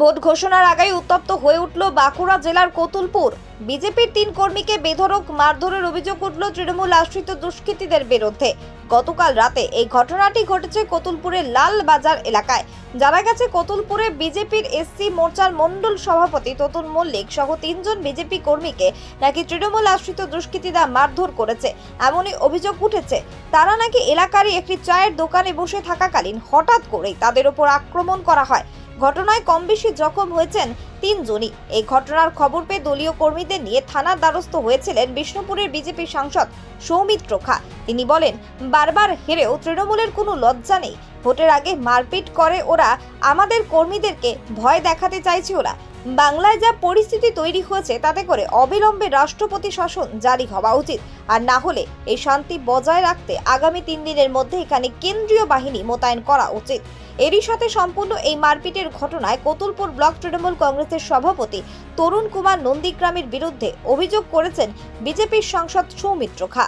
Vote ঘোষণার আগেই উত্তপ্ত হয়ে উঠল বাঁকুড়া জেলার কোতুলপুর। বিজেপির তিন কর্মীকে বেধড়ক মারধরের অভিযোগ উঠল তৃণমূল আশ্রিত দুষ্কৃতীদের বিরুদ্ধে। গতকাল রাতে এই ঘটনাটি ঘটেছে কোতুলপুরের লাল বাজার এলাকায়। জানা গেছে, কোতুলপুরে বিজেপির এসসি মোর্চার মণ্ডল সভাপতি ততুল মল্লিক সহ তিনজন বিজেপি কর্মীকে নাকি তৃণমূল আশ্রিত দুষ্কৃতীরা মারধর করেছে, এমনই অভিযোগ উঠেছে। তারা নাকি এলাকারই একটি চায়ের দোকানে বসে থাকাকালীন হঠাৎ করেই তাদের ওপর আক্রমণ করা হয়। ঘটনায় কম বেশি জখম হয়েছেন তিনজনই। এই ঘটনার খবর পেয়ে দলীয় কর্মীদের নিয়ে থানার দ্বারস্থ হয়েছিলেন বিষ্ণুপুরের বিজেপি সাংসদ সৌমিত্র খা। তিনি বলেন, বারবার হেরেও তৃণমূলের কোনো লজ্জা নেই। ভোটের আগে মারপিট করে ওরা, আমাদের কর্মীদেরকে ভয় দেখাতে চাইছে ওরা। বাংলায় যা পরিস্থিতি তৈরি হয়েছে, তাতে করে অবিলম্বে রাষ্ট্রপতি শাসন জারি হওয়া উচিত। আর না হলে এই শান্তি বজায় রাখতে আগামী তিন দিনের মধ্যে এখানে কেন্দ্রীয় বাহিনী মোতায়েন করা উচিত। এরই সাথে সম্পূর্ণ এই মারপিটের ঘটনায় কতুলপুর ব্লক তৃণমূল কংগ্রেসের সভাপতি তরুণ কুমার নন্দীগ্রামের বিরুদ্ধে অভিযোগ করেছেন বিজেপির সাংসদ সৌমিত্র খা।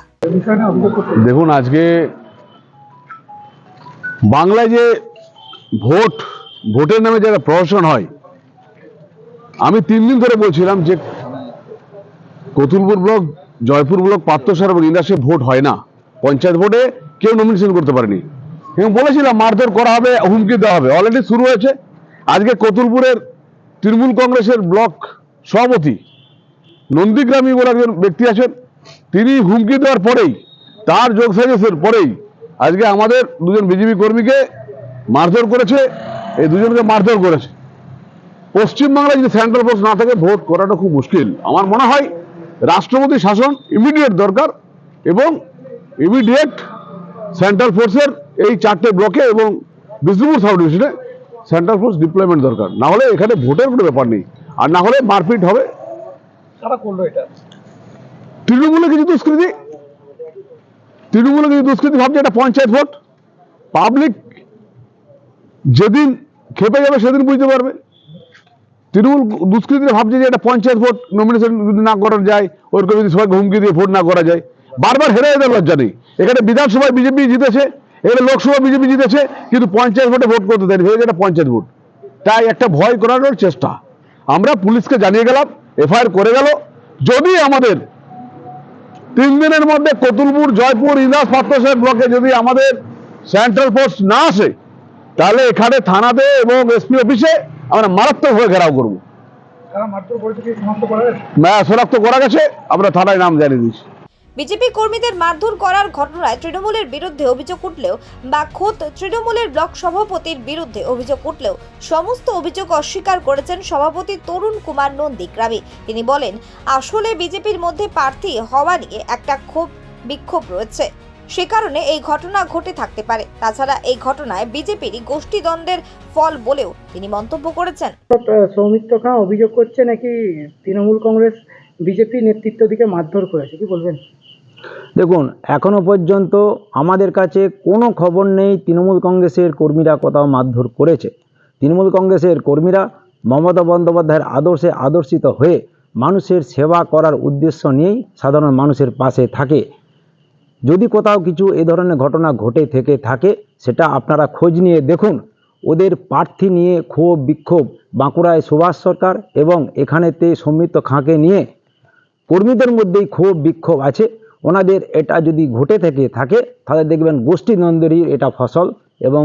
দেখুন, আজকে বাংলায় যে ভোট, ভোটের নামে যারা প্রহসন হয়, আমি তিন দিন ধরে বলছিলাম যে কতুলপুর ব্লক, জয়পুর ব্লক পাত্রসার এবং ইন্দাসে ভোট হয় না। পঞ্চায়েত ভোটে কেউ নমিনেশন করতে পারেনি। এবং বলেছিলাম মারধর করা হবে, হুমকি দেওয়া হবে। অলরেডি শুরু হয়েছে। আজকে কতুলপুরের তৃণমূল কংগ্রেসের ব্লক সভাপতি নন্দীগ্রামী বলে একজন ব্যক্তি আছেন। তিনি হুমকি দেওয়ার পরেই, তার যোগ সাজেসের পরেই আজকে আমাদের দুজন বিজেপি কর্মীকে মারধর করেছে। এই দুজনকে মারধর করেছে। পশ্চিমবাংলায় যদি সেন্ট্রাল ফোর্স না থাকে, ভোট করাটা খুব মুশকিল। আমার মনে হয় রাষ্ট্রপতি শাসন ইমিডিয়েট দরকার এবং ইমিডিয়েট সেন্ট্রাল ফোর্সের এই চারটে ব্লকে এবং বিষ্ণুপুর সাউথ ডিভিশনে সেন্ট্রাল ফোর্স ডিপ্লয়মেন্ট দরকার। না হলে এখানে ভোটের কোনো ব্যাপার নেই। আর না হলে মারপিট হবে। তৃণমূলে কিছু দুষ্কৃতি? তৃণমূলে কিছু দুষ্কৃতি ভাবছে এটা পঞ্চায়েত ভোট? পাবলিক যেদিন খেপে যাবে সেদিন বুঝতে পারবে। তৃণমূল দুষ্কৃতিরা ভাবছে যে এটা পঞ্চায়েত ভোট নমিনেশন যদি না করা যায় ওরকম যদি সবাইকে হুমকি দিয়ে ভোট না করা যায়। বারবার হেরে এদের লজ্জা নেই। এখানে বিধানসভায় বিজেপি জিতেছে। এখানে লোকসভা বিজেপি জিতেছে কিন্তু পঞ্চায়েত ভোটে ভোট করতে দেয়নি ভেবে এটা পঞ্চায়েত ভোট। তাই একটা ভয় করানোর চেষ্টা। আমরা পুলিশকে জানিয়ে গেলাম এফআইআর করে গেল। যদি আমাদের তিন দিনের মধ্যে কতুলপুর জয়পুর ইন্দাস পাত্রসাহেব ব্লকে যদি আমাদের সেন্ট্রাল ফোর্স না আসে তাহলে এখানে থানাতে এবং এসপি অফিসে আমরা মারাত্মকভাবে ঘেরাও করব। শনাক্ত করা গেছে আমরা থানায় নাম জানিয়ে দিয়েছি বিজেপি কর্মীদের মারধর করার ঘটনায় তৃণমূলের বিরুদ্ধে অভিযোগ উঠলেও বা খোদ তৃণমূলের ব্লক সভাপতির বিরুদ্ধে অভিযোগ উঠলেও সমস্ত অভিযোগ অস্বীকার করেছেন সভাপতি তরুণ কুমার নন্দীগ্রামী তিনি বলেন, আসলে বিজেপির মধ্যে প্রার্থী হওয়া নিয়ে একটা ক্ষোভ, বিক্ষোভ রয়েছে। সে কারণে এই ঘটনা ঘটে থাকতে পারে। তাছাড়া এই ঘটনায় বিজেপিরই গোষ্ঠীদ্বন্দ্বের ফল বলেও তিনি মন্তব্য করেছেন। সৌমিত্র খাঁ অভিযোগ করছে নাকি তৃণমূল কংগ্রেস বিজেপি নেতৃত্ব দিকে মারধর করেছে, কি বলবেন? দেখুন, এখনও পর্যন্ত আমাদের কাছে কোনো খবর নেই তৃণমূল কংগ্রেসের কর্মীরা কোথাও মারধর করেছে। তৃণমূল কংগ্রেসের কর্মীরা মমতা বন্দ্যোপাধ্যায়ের আদর্শে আদর্শিত হয়ে মানুষের সেবা করার উদ্দেশ্য নিয়েই সাধারণ মানুষের পাশে থাকে। যদি কোথাও কিছু এ ধরনের ঘটনা ঘটে থেকে থাকে, সেটা আপনারা খোঁজ নিয়ে দেখুন। ওদের প্রার্থী নিয়ে ক্ষোভ, বিক্ষোভ, বাঁকুড়ায় সুভাষ সরকার এবং এখানেতে সৌমিত্র খাঁকে নিয়ে কর্মীদের মধ্যেই ক্ষোভ বিক্ষোভ আছে। ওনাদের এটা যদি ঘটে থেকে থাকে তাহলে দেখবেন গোষ্ঠী নন্দরীর এটা ফসল এবং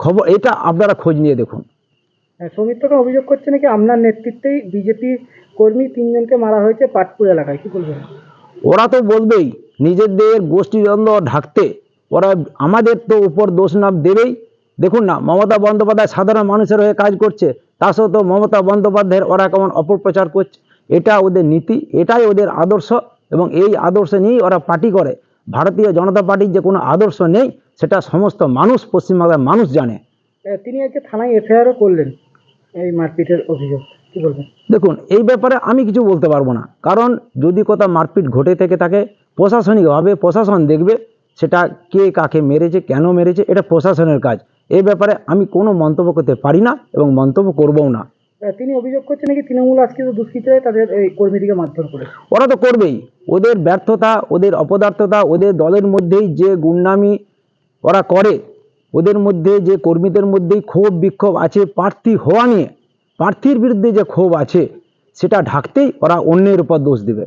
খবর এটা আপনারা খোঁজ নিয়ে দেখুন। হ্যাঁ, সৌমিত্র খাঁ অভিযোগ করছে নাকি আপনার নেতৃত্বেই বিজেপি কর্মী তিনজনকে মারা হয়েছে পাটপুর এলাকায়? কি বলবেন? ওরা তো বলবেই নিজেদের গোষ্ঠীদ্বন্দ্ব ঢাকতে। ওরা আমাদের তো উপর দোষ নাম দেবেই। দেখুন না মমতা বন্দ্যোপাধ্যায় সাধারণ মানুষের হয়ে কাজ করছে তা সত্ত্বেও মমতা বন্দ্যোপাধ্যায়ের ওরা কেমন অপপ্রচার করছে। এটা ওদের নীতি এটাই ওদের আদর্শ এবং এই আদর্শ নিয়েই ওরা পার্টি করে। ভারতীয় জনতা পার্টির যে কোনো আদর্শ নেই সেটা সমস্ত মানুষ পশ্চিমবাংলার মানুষ জানে। তিনি আজকে থানায় এফআইআরও করলেন এই মারপিটের অভিযোগ। কি বলবেন? দেখুন এই ব্যাপারে আমি কিছু বলতে পারব না। কারণ যদি কোথাও মারপিট ঘটে থেকে থাকে প্রশাসনিকভাবে প্রশাসন দেখবে সেটা কে কাকে মেরেছে কেন মেরেছে এটা প্রশাসনের কাজ। এই ব্যাপারে আমি কোনো মন্তব্য করতে পারি না এবং মন্তব্য করবও না। তিনি অভিযোগ করছেন নাকি তৃণমূল আজকে দুষ্কৃতীরা তাদের, এই কর্মীদিকে মারধর করে। ওরা তো করবেই। ওদের ব্যর্থতা, ওদের অপদার্থতা, ওদের দলের মধ্যেই যে গুন্ডামি ওরা করে, ওদের মধ্যে যে কর্মীদের মধ্যেই ক্ষোভ, বিক্ষোভ আছে, প্রার্থী হওয়া নিয়ে, প্রার্থীর বিরুদ্ধে যে ক্ষোভ আছে, সেটা ঢাকতেই ওরা অন্যের উপর দোষ দেবে।